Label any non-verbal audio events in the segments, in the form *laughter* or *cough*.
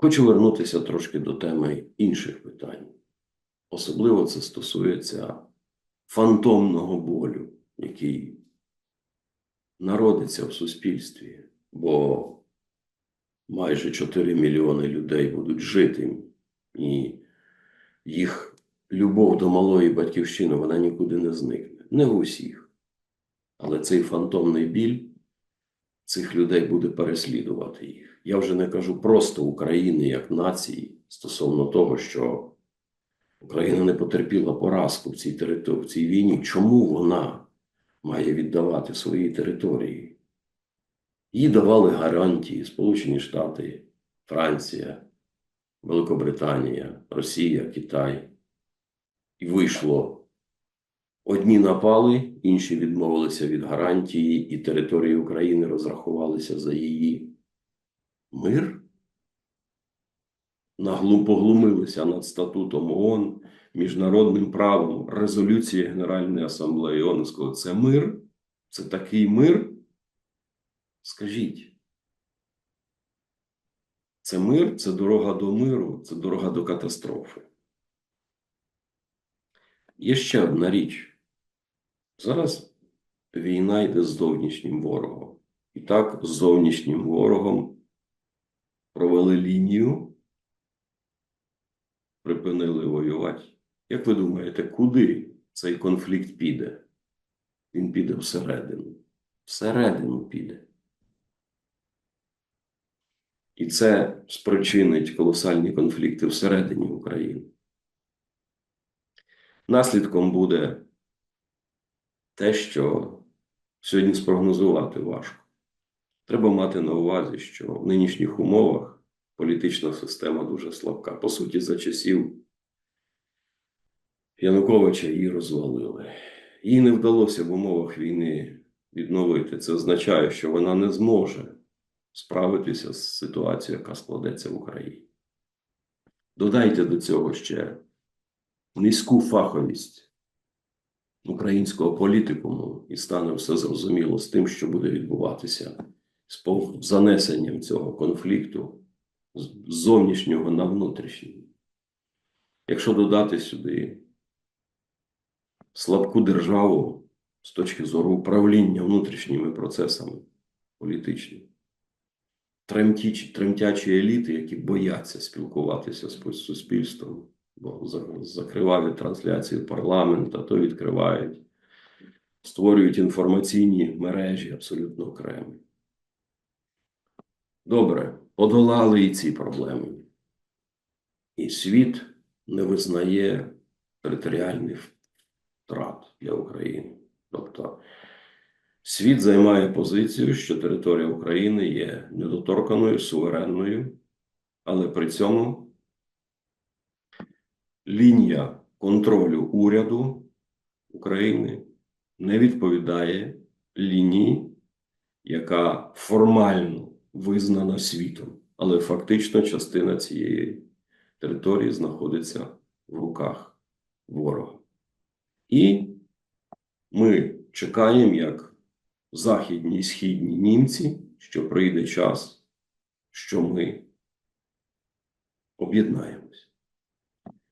Хочу вернутися трошки до теми інших питань. Особливо це стосується фантомного болю, який народиться в суспільстві, бо майже 4 мільйони людей будуть жити, і їх любов до малої батьківщини вона нікуди не зникне. Не в усіх. Але цей фантомний біль цих людей буде переслідувати їх. Я вже не кажу просто України як нації стосовно того, що Україна не потерпіла поразку в цій території, в цій війні. Чому вона має віддавати свої території? Їй давали гарантії Сполучені Штати, Франція, Великобританія, Росія, Китай. І вийшло. Одні напали, інші відмовилися від гарантії, і території України розрахувалися за її мир. Наглум поглумилися над статутом ООН, міжнародним правом, резолюції Генеральної асамблеї ООН. сказали, Це мир? Це такий мир? Скажіть. Це мир, це дорога до миру, це дорога до катастрофи. Є ще одна річ. Зараз війна йде з зовнішнім ворогом. І так, з зовнішнім ворогом провели лінію, припинили воювати. Як ви думаєте, куди цей конфлікт піде? Він піде всередину. Всередину піде. І це спричинить колосальні конфлікти всередині України. Наслідком буде те, що сьогодні спрогнозувати важко. Треба мати на увазі, що в нинішніх умовах політична система дуже слабка. По суті, за часів Януковича її розвалили. Їй не вдалося в умовах війни відновити. Це означає, що вона не зможе справитися з ситуацією, яка складеться в Україні. Додайте до цього ще низьку фаховість українського політикуму, і стане все зрозуміло з тим, що буде відбуватися з занесенням цього конфлікту з зовнішнього на внутрішній. Якщо додати сюди слабку державу з точки зору управління внутрішніми процесами політичними, тремтячі еліти, які бояться спілкуватися з суспільством, бо за- закривають трансляцію парламенту, то відкривають, створюють інформаційні мережі абсолютно окремі. Добре, подолали і ці проблеми. І світ не визнає територіальних втрат для України. Тобто світ займає позицію, що територія України є недоторканою, суверенною, але при цьому лінія контролю уряду України не відповідає лінії, яка формально визнана світом, але фактично частина цієї території знаходиться в руках ворога. І ми чекаємо, як західні і східні німці, що прийде час, що ми об'єднаємось.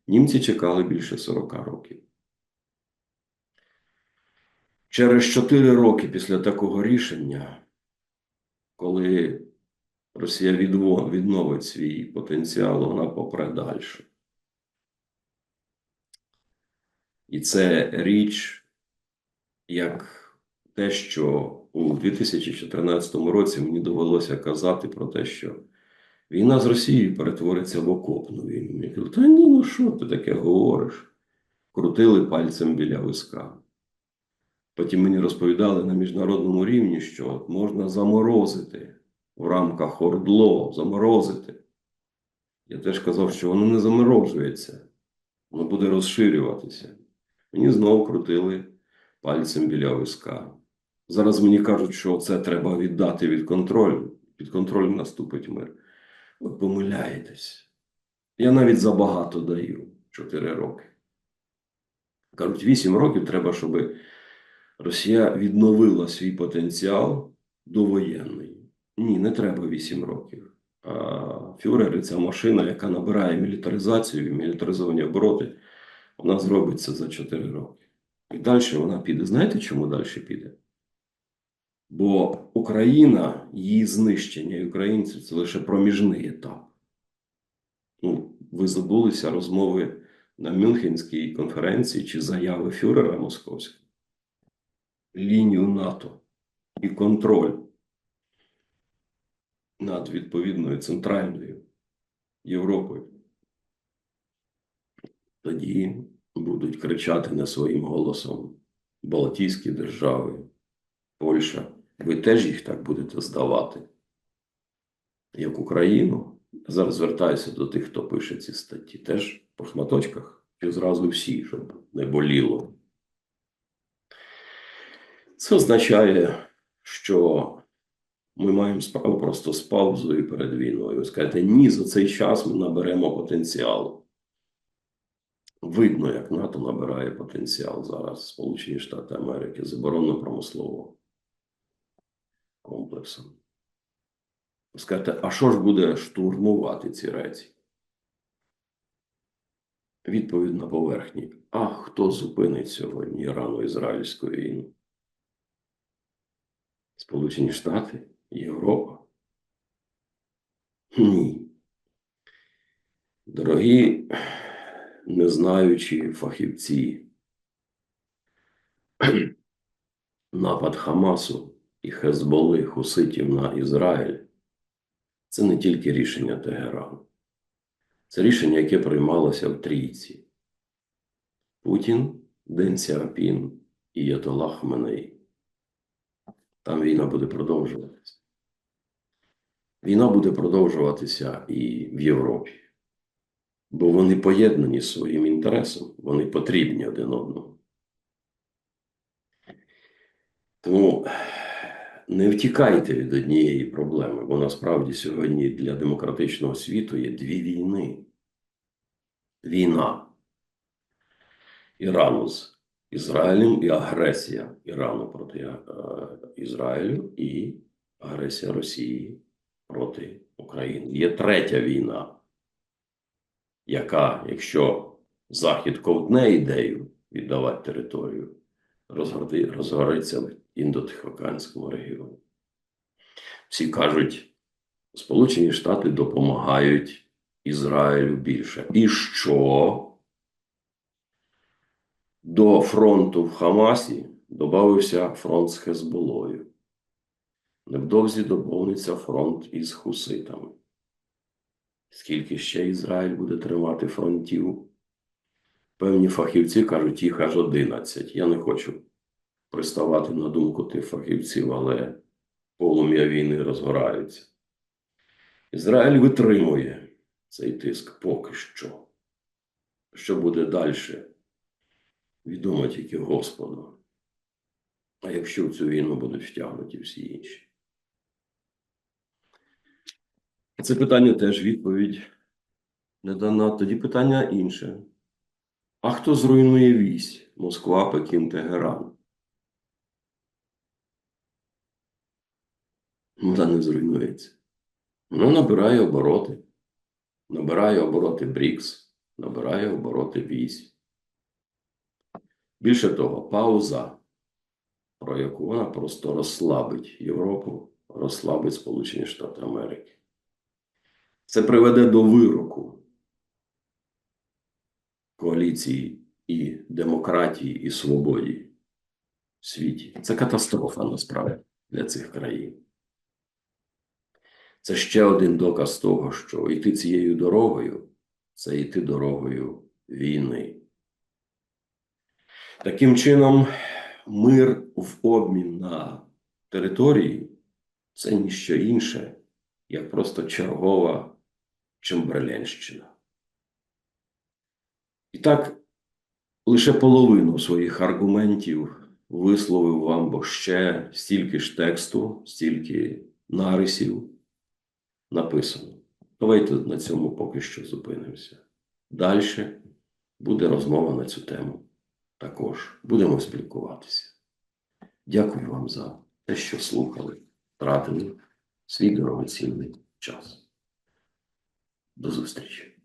Німці чекали більше 40 років. Через 4 роки після такого рішення, коли Росія відновить свій потенціал, вона попре далі. І це річ, як те, що у 2014 році мені довелося казати про те, що війна з Росією перетвориться в окопну війну. Я кажу, та ні, ну що ти таке говориш? Крутили пальцем біля виска. Потім мені розповідали на міжнародному рівні, що можна заморозити в рамках Ордло, заморозити. Я теж казав, що воно не заморожується, воно буде розширюватися. Мені знову крутили пальцем біля виска. Зараз мені кажуть, що це треба віддати від контролю. Під контролем наступить мир. Ви помиляєтесь. Я навіть забагато даю 4 роки. Кажуть, 8 років треба, щоб Росія відновила свій потенціал довоєнний. Ні, не треба 8 років. фюрер, ця машина, яка набирає мілітаризацію і мілітаризовані обороти, вона зробиться за 4 роки. І далі вона піде. Знаєте, чому далі піде? Бо Україна, її знищення і українців це лише проміжний етап. Ну, ви забулися розмови на Мюнхенській конференції чи заяви фюрера московського. Лінію НАТО і контроль над відповідною центральною Європою. Тоді будуть кричати не своїм голосом Балтійські держави, Польща. Ви теж їх так будете здавати, як Україну. Зараз звертаюся до тих, хто пише ці статті. Теж по шматочках, чи зразу всі, щоб не боліло. Це означає, що ми маємо справу просто з паузою перед війною. Ви скажете, ні, за цей час ми наберемо потенціал. Видно, як НАТО набирає потенціал зараз Сполучені Штати Америки з оборонно-промислового комплексом. Скажете, а що ж буде штурмувати ці речі? Відповідь на поверхні. А хто зупинить сьогодні Ірано-Ізраїльську війну? Сполучені Штати? Європа? Ні. Дорогі незнаючі фахівці, *clears throat* напад Хамасу і Хезболи Хуситів на Ізраїль це не тільки рішення Тегерану. Це рішення, яке приймалося в трійці. Путін, Ден Сяопін і Ятола Хменей. Там війна буде продовжуватися. Війна буде продовжуватися і в Європі, бо вони поєднані своїм інтересом, вони потрібні один одному. Тому не втікайте від однієї проблеми, бо насправді сьогодні для демократичного світу є дві війни. Війна Ірану з Ізраїлем і агресія Ірану проти е, Ізраїлю і агресія Росії проти України. Є третя війна, яка, якщо Захід ковтне ідею віддавати територію, розгориться в індотихоокеанському регіоні. Всі кажуть, Сполучені Штати допомагають Ізраїлю більше. І що? До фронту в Хамасі додався фронт з Хезболою. Невдовзі доповниться фронт із хуситами. Скільки ще Ізраїль буде тримати фронтів? Певні фахівці кажуть, їх аж 11. Я не хочу приставати на думку тих фахівців, але полум'я війни розгораються. Ізраїль витримує цей тиск поки що. Що буде далі? Відомо тільки Господу. А якщо в цю війну будуть втягнуті всі інші? Це питання теж відповідь не дана. Тоді питання інше. А хто зруйнує вісь? Москва, Пекін, Тегеран? Вона не зруйнується. Вона набирає обороти. Набирає обороти БРІКС, набирає обороти вісь. Більше того, пауза, про яку вона просто розслабить Європу, розслабить Сполучені Штати Америки. Це приведе до вироку коаліції і демократії, і свободі в світі. Це катастрофа насправді для цих країн. Це ще один доказ того, що йти цією дорогою це йти дорогою війни. Таким чином, мир в обмін на території це ніщо інше, як просто чергова Чемберленщина. Так, лише половину своїх аргументів висловив вам, бо ще стільки ж тексту, стільки нарисів написано. Давайте на цьому поки що зупинимося. Далі буде розмова на цю тему. Також будемо спілкуватися. Дякую вам за те, що слухали, тратили свій дорогоцінний час. До зустрічі!